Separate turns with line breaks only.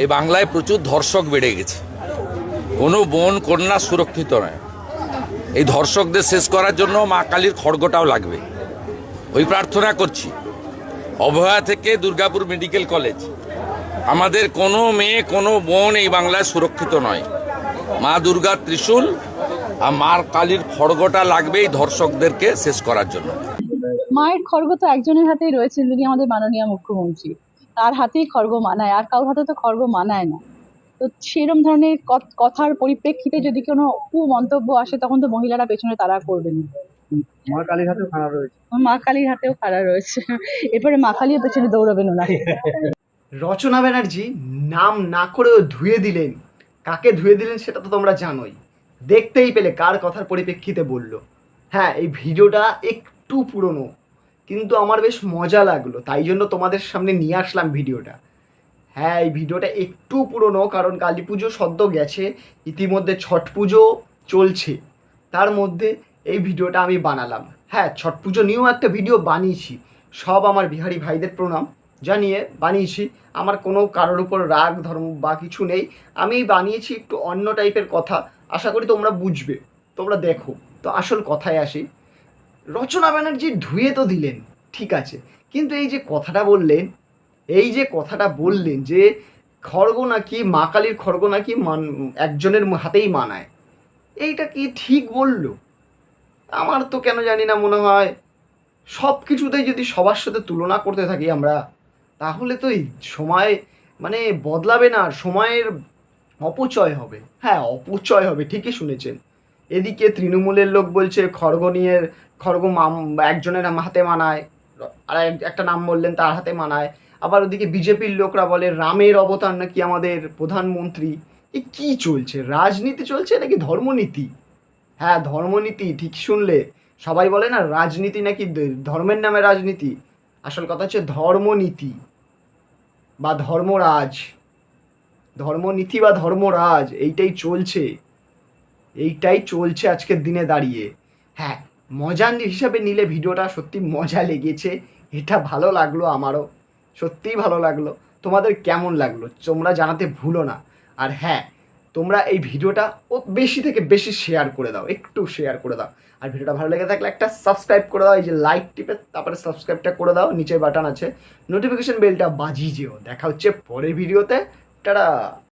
এই বাংলায় প্রচুর ধর্ষক বেড়ে গেছে। কোনো বোন, কন্যা সুরক্ষিত নয়। এই ধর্ষকদের শেষ করার জন্য মা কালীর খড়গটাও লাগবে। ওই প্রার্থনা করছি। অভয়া থেকে দুর্গাপুর মেডিকেল কলেজ। আমাদের কোনো মেয়ে, কোনো বোন এই বাংলায় সুরক্ষিত নয়। মা দুর্গার ত্রিশূল আর মার কালীর খড়গটা লাগবে এই ধর্ষকদেরকে শেষ করার জন্য।
মায়ের খড়গ তো একজনের হাতেই রয়েছে যিনি আমাদের মাননীয় মুখ্যমন্ত্রী। তার হাতেই খড়গ মানায় আর কারোর হাতে তো খড়গ মানায় না। তো সেরম ধরনের কথ- কথার পরিপ্রেক্ষিতে যদি কোনো কু মন্তব্য আসে তখন তো মহিলারা পেছনে তারা করবেন
মা কালীর হাতেও খারাপ রয়েছে।
মা কালীর হাতেও খাড়া রয়েছে। এরপরে মা কালীর পেছনে দৌড়াবেন ওনারা
রচনা ব্যানার্জি নাম না করেও ধুয়ে দিলেন। কাকে ধুয়ে দিলেন সেটা তো তোমরা জানোই। দেখতেই পেলে কার কথার পরিপ্রেক্ষিতে বলল। হ্যাঁ এই ভিডিওটা একটু পুরনো। কিন্তু আমার বেশ মজা লাগল, তাই জন্য তোমাদের সামনে নিয়ে আসলাম ভিডিওটা। হ্যাঁ এই ভিডিওটা একটু পুরনো, কারণ কালী পুজো সদ্য গেছে, ইতিমধ্যে ছট পুজো চলছে। তার মধ্যে এই ভিডিওটা আমি বানালাম। হ্যাঁ ছট পুজো নিয়েও একটা ভিডিও বানিয়েছি। সব আমার বিহারি ভাইদের প্রণাম জানিয়ে বানিয়েছি। আমার কোনো কারোর উপর রাগ, ধর্ম বা কিছু নেই। আমি বানিয়েছি একটু অন্য টাইপের কথা। আশা করি তোমরা বুঝবে। তোমরা দেখো। তো আসল কথায় আসি। রচনা ব্যানার্জি ধুয়ে তো দিলেন, ঠিক আছে। কিন্তু এই যে কথাটা বললেন, এই যে কথাটা বললেন যে খড়গ নাকি, মা কালীর খড়গ নাকি মান, একজনের হাতেই মানায়, এইটা কি ঠিক বলল? আমার তো কেন জানি না মনে হয়। সব কিছুতেই যদি সবার সাথে তুলনা করতে থাকি আমরা, তাহলে তো এই সময় মানে বদলাবে না, সময়ের অপচয় হবে। হ্যাঁ অপচয় হবে, ঠিকই শুনেছেন। এদিকে তৃণমূলের লোক বলছে, খড়গ নিয়ে খড়গ মাম, একজনের হাতে মানায় আর একটা নাম বললেন তার হাতে মানায়। আবার ওদিকে বিজেপির লোকরা বলে, রামের অবতার নাকি আমাদের প্রধানমন্ত্রী? এ কি চলছে? রাজনীতি চলছে নাকি ধর্মনীতি? হ্যাঁ ধর্মনীতি, ঠিক শুনলে। সবাই বলে না, রাজনীতি নাকি ধর্মের নামে রাজনীতি? আসল কথা হচ্ছে ধর্মনীতি বা ধর্মরাজ। ধর্মনীতি বা ধর্মরাজ, এইটাই চলছে। এইটাই চলছে আজকের দিনে দাঁড়িয়ে। হ্যাঁ মজা হিসাবে নিলে ভিডিওটা সত্যি মজা লেগেছে। এটা ভালো লাগল আমারও। সত্যিই ভালো লাগল। তোমাদের কেমন লাগল? তোমরা জানাতে ভুলো না। আর হ্যাঁ তোমরা এই ভিডিওটা ও বেশি থেকে বেশি শেয়ার করে দাও। একটু শেয়ার করে দাও। আর ভিডিওটা ভালো লেগে থাকলে একটা সাবস্ক্রাইব করে দাও। এই যে লাইক টিপে তারপরে সাবস্ক্রাইবটা করে দাও। নিচের বাটন আছে। নোটিফিকেশন বেলটা বাজিয়ে যেও। দেখা হচ্ছে পরের ভিডিওতে টাটা!